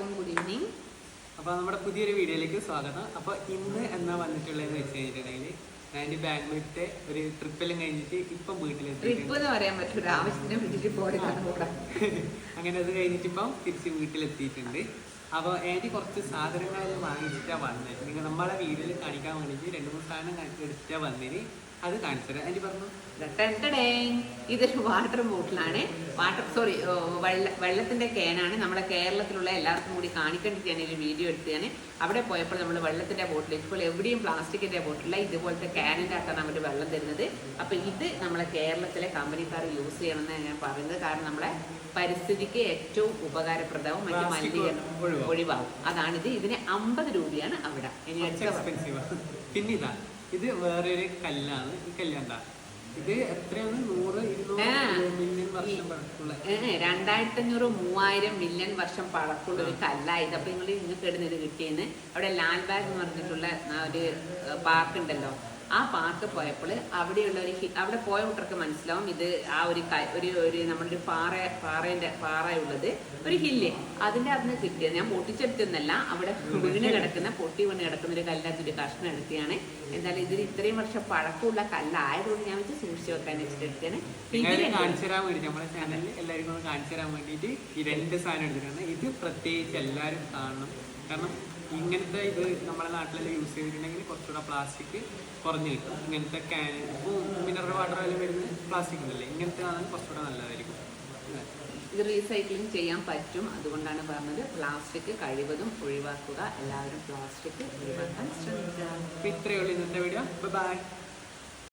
എല്ലാവർക്കും good evening അപ്പോൾ നമ്മുടെ പുതിയൊരു വീഡിയോയിലേക്ക് സ്വാഗതം. അപ്പോൾ ഇന്ന് എന്നാ വന്നിട്ടുള്ളതെന്ന് വെച്ച് കഴിഞ്ഞിട്ടുണ്ടെങ്കിൽ ഞാൻ എന്റെ ബാംഗ്ലൂരിത്തെ ഒരു ട്രിപ്പെല്ലാം കഴിഞ്ഞിട്ട് ഇപ്പം ട്രിപ്പ് എന്ന് പറയാൻ പറ്റൂല. ആവശ്യത്തിന് വിട്ടിട്ട് പോയതാണ് കൂടെ. അങ്ങനെ അത് കഴിഞ്ഞിട്ട് ഇപ്പം തിരിച്ച് വീട്ടിലെത്തിയിട്ടുണ്ട്. അപ്പോൾ ഏതി കുറച്ച് സാധനങ്ങൾ വാങ്ങിച്ചിട്ടാണ് വന്നത് നിങ്ങൾ നമ്മളെ വീഡിയോയിൽ കാണിക്കാൻ വേണ്ടിയിട്ട് രണ്ട് മൂന്ന് സാധനം എടുത്തിട്ടാണ് വന്നിന്. അത് കാണിച്ചു തരാം. ആന്റി പറഞ്ഞു. ഇതൊരു വാട്ടർ ബോട്ടിലാണ്. വാട്ടർ സോറി വെള്ള വെള്ളത്തിന്റെ കേനാണ്. നമ്മുടെ കേരളത്തിലുള്ള എല്ലാവർക്കും കൂടി കാണിക്കേണ്ടിട്ട് ഞാൻ ഒരു വീഡിയോ എടുത്തതാണ് അവിടെ പോയപ്പോൾ നമ്മൾ വെള്ളത്തിന്റെ ബോട്ടിൽ ഇപ്പോൾ എവിടെയും പ്ലാസ്റ്റിക്കിന്റെ ബോട്ടിലില്ല. ഇതുപോലത്തെ ക്യാനിന്റെ അകത്താണ് അവർ വെള്ളം തരുന്നത്. അപ്പൊ ഇത് നമ്മളെ കേരളത്തിലെ കമ്പനിക്കാർ യൂസ് ചെയ്യണമെന്നാണ് ഞാൻ പറയുന്നത്. കാരണം നമ്മളെ പരിസ്ഥിതിക്ക് ഏറ്റവും ഉപകാരപ്രദവും മറ്റു മലിനീകരണം ഒഴിവാകും. അതാണ് അതാണിത് ഇതിന് അമ്പത് രൂപയാണ് അവിടെ. ഇനി എക്സ്പെൻസീവ് പിന്നെ ഇതാ ഇത് വേറൊരു കല്ലാണ്. ഈ കല്ലെന്താ ഇത് എത്രയാണ്? നൂറ്. മില്യൺ വർഷം പഴക്കമുള്ള രണ്ടായിരത്തി അഞ്ഞൂറ് മൂവായിരം മില്യൺ വർഷം പഴക്കമുള്ള ഒരു ഇത് അപ്പൊ നിങ്ങൾ നിങ്ങൾക്ക് ഇടുന്നത് കിട്ടിയെന്ന്. അവിടെ ലാൽബാഗ് എന്ന് പറഞ്ഞിട്ടുള്ള ഒരു പാർക്ക് ഉണ്ടല്ലോ ആ പാർക്ക് പോയപ്പോൾ അവിടെയുള്ള ഒരു അവിടെ പോയ കുട്ടർക്ക് മനസ്സിലാവും ഇത് ആ ഒരു ഒരു ഒരു നമ്മുടെ ഒരു പാറ പാറേന്റെ പാറയുള്ളത് ഒരു ഹില്ല്. അതിന്റെ അതിന് കിട്ടിയത് ഞാൻ പൊട്ടിച്ചെടുത്തെന്നല്ല അവിടെ വീണ് കിടക്കുന്ന പൊട്ടി വീണ് കിടക്കുന്ന ഒരു കല്ലിനകത്ത് ഒരു കഷ്ണം എടുത്തിയാണ് എന്തായാലും ഇതിൽ ഇത്രയും വർഷം പഴക്കമുള്ള കല്ലായതുകൊണ്ട് ഞാൻ വെച്ച് സൂക്ഷിച്ചു വെക്കാൻ നിങ്ങളെ കാണിച്ചു തരാൻ വേണ്ടി നമ്മുടെ ചാനലിൽ എല്ലാവർക്കും കാണിച്ചു തരാൻ വേണ്ടിയിട്ട് ഈ രണ്ട് സാധനം എടുത്തിട്ടാണ് ഇത് പ്രത്യേകിച്ച് എല്ലാവരും കാണണം. കാരണം ഇങ്ങനത്തെ ഇത് നമ്മുടെ നാട്ടിലെല്ലാം യൂസ് ചെയ്തിട്ടുണ്ടെങ്കിൽ കുറച്ചുകൂടെ പ്ലാസ്റ്റിക് കുറഞ്ഞു കിട്ടും. ഇങ്ങനത്തെ ക്യാൻ ഇപ്പോൾ മിനറൽ വാട്ടർ എല്ലാം വരുന്നത് പ്ലാസ്റ്റിക് ഉണ്ടല്ലേ ഇങ്ങനത്തെ ആണെങ്കിൽ കുറച്ചുകൂടെ നല്ലതായിരിക്കും. ഇത് റീസൈക്ലിംഗ് ചെയ്യാൻ പറ്റും. അതുകൊണ്ടാണ് പറഞ്ഞത് പ്ലാസ്റ്റിക് കഴിവതും ഒഴിവാക്കുക. എല്ലാവരും പ്ലാസ്റ്റിക് ഒഴിവാക്കാൻ ശ്രമിക്കുക. ഇത്രയേ ഉള്ളൂ ഇന്നത്തെ വീഡിയോ ബൈ